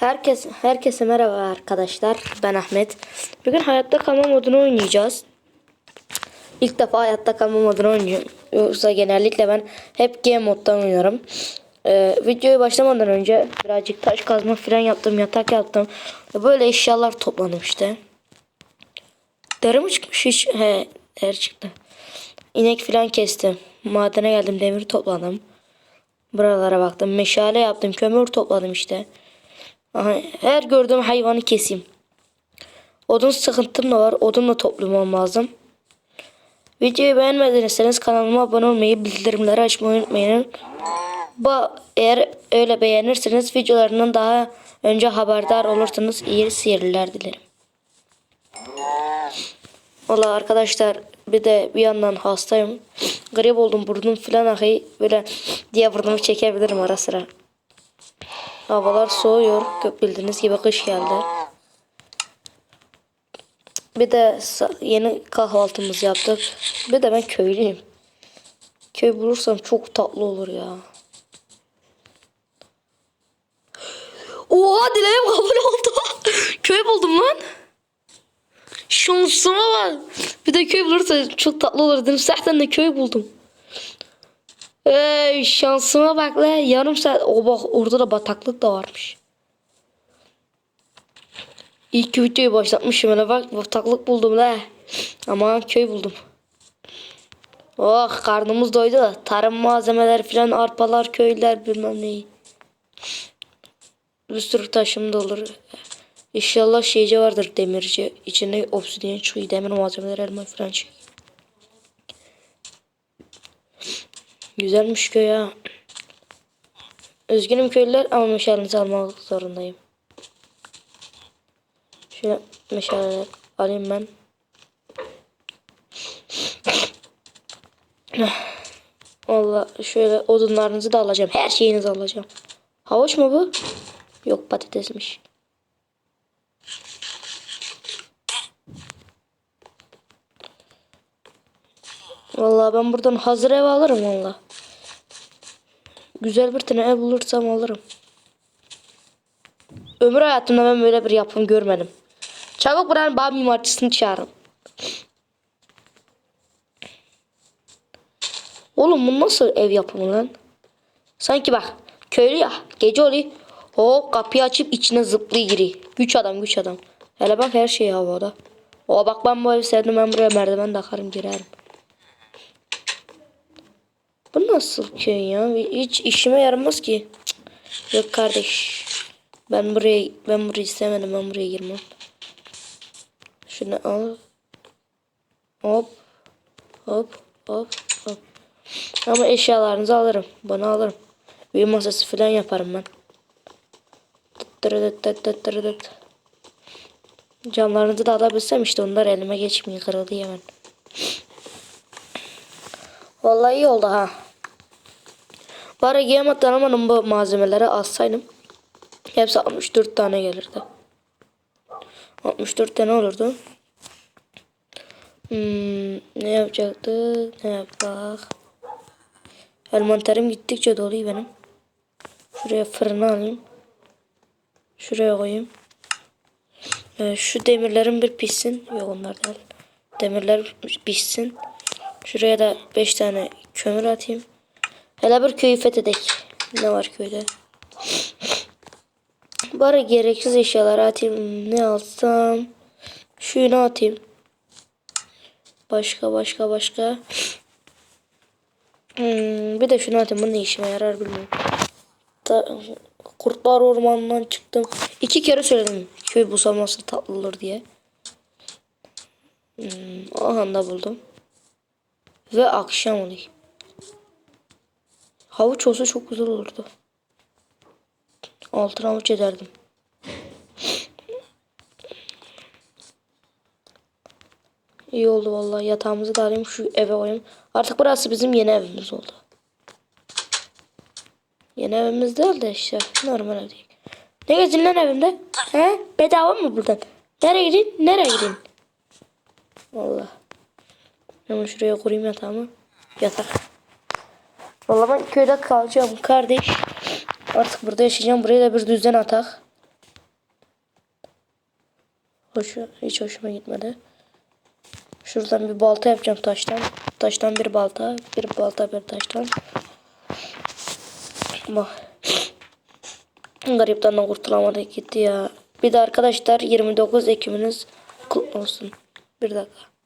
Herkes herkese merhaba arkadaşlar. Ben Ahmet. Bugün hayatta kalma modunu oynayacağız. İlk defa hayatta kalma modunu oynuyorum. Yoksa genellikle ben hep game moddan oynuyorum. Ee, videoyu başlamadan önce birazcık taş kazma falan yaptım, yatak yaptım. Böyle eşyalar topladım işte. Mi çıkmış hiç? He, deri çıktı. İnek falan kestim. Madene geldim, demir topladım. Buralara baktım. Meşale yaptım, kömür topladım işte. Her gördüğüm hayvanı keseyim. Odun sıkıntım da var. Odun da toplamam lazım. Videoyu beğenmediyseniz kanalıma abone olmayı, bildirimleri açmayı unutmayın. Bu eğer öyle beğenirseniz videolarından daha önce haberdar olursanız iyi seyirler dilerim. Valla arkadaşlar bir de bir yandan hastayım. Grip oldum burnum falan akıyor. Böyle diye burnumu çekebilirim ara sıra. Havalar soğuyor. Bildiğiniz gibi kış geldi. Bir de yeni kahvaltımızı yaptık. Bir de ben köylüyüm. Köy bulursam çok tatlı olur ya. Oha dileğim kabul oldu. köy buldum lan. Şansıma bak. Bir de köy bulursa çok tatlı olur dedim. Zaten de köy buldum. Ey şansıma bak la. Yarım saat. O bak orada da bataklık da varmış. İlk videoyu başlatmışım öyle bak bataklık buldum la. Ama köy buldum. Oh karnımız doydu tarım malzemeleri filan arpalar köyler bilmem neyi. Bir sürü taşım da olur. İnşallah şeyce vardır demirci. İçine obsidiyen çıkıyor. Demir malzemeleri elma falan çıkıyor. Güzelmiş köy ya. Üzgünüm köylüler ama meşalenizi almak zorundayım. Şöyle meşaleler alayım ben. Valla şöyle odunlarınızı da alacağım. Her şeyinizi alacağım. Havuç mu bu? Yok patatesmiş. Vallahi ben buradan hazır ev alırım valla. Güzel bir tane ev bulursam alırım. Ömür hayatımda ben böyle bir yapım görmedim. Çabuk buranın bağ mimarcısını çağırın. Oğlum bu nasıl ev yapımı lan? Sanki bak köylü ya gece oluyor. Hop kapıyı açıp içine zıplıyor giriyor. Güç adam güç adam. Hele bak her şey havada. O bak ben bu evi sevdim ben buraya merdiven takarım girerim. Nasıl köy ya? Hiç işime yaramaz ki. Cık. Yok kardeş. Ben buraya ben burayı istemedim. Ben buraya girmem. Şunu al. Hop. Hop. Hop. Hop. Ama eşyalarınızı alırım. Bana alırım. Bir masası falan yaparım ben. Camlarınızı da alabilsem işte onlar elime geçmiyor. Kırıldı hemen. Vallahi iyi oldu ha. Bari giyemet alamadım bu malzemeleri alsaydım. Hepsi 64 tane gelirdi. 64 tane olurdu. Hmm, ne yapacaktı? Ne yapak? Envanterim gittikçe doluyor benim. Şuraya fırını alayım. Şuraya koyayım. Ee, şu demirlerin bir pişsin. Yok onlar değil. Demirler pişsin. Şuraya da 5 tane kömür atayım. Hele bir köyü fethedek. Ne var köyde? Bari gereksiz eşyaları atayım. Ne alsam? Şunu atayım. Başka başka başka. Hmm, bir de şunu atayım. Bu ne işime yarar bilmiyorum. Da, kurtlar ormanından çıktım. İki kere söyledim. Köy busalması tatlı olur diye. Hmm, o anda buldum. Ve akşam oluyor. Havuç olsa çok güzel olurdu. Altın havuç ederdim. İyi oldu vallahi. Yatağımızı da alayım şu eve koyayım. Artık burası bizim yeni evimiz oldu. Yeni evimiz değil de işte normal ev değil. Ne gezdin lan evimde? He? Bedava mı buradan? Nereye gidin? Nereye gidin? Vallahi. Hemen şuraya kurayım yatağımı. Yatak. Vallahi ben köyde kalacağım kardeş. Artık burada yaşayacağım. Buraya da bir düzen atak. Hoş, hiç hoşuma gitmedi. Şuradan bir balta yapacağım taştan. Taştan bir balta, bir balta bir taştan. Bak. Garipten de kurtulamadık gitti ya. Bir de arkadaşlar 29 Ekim'iniz kutlu olsun. Bir dakika.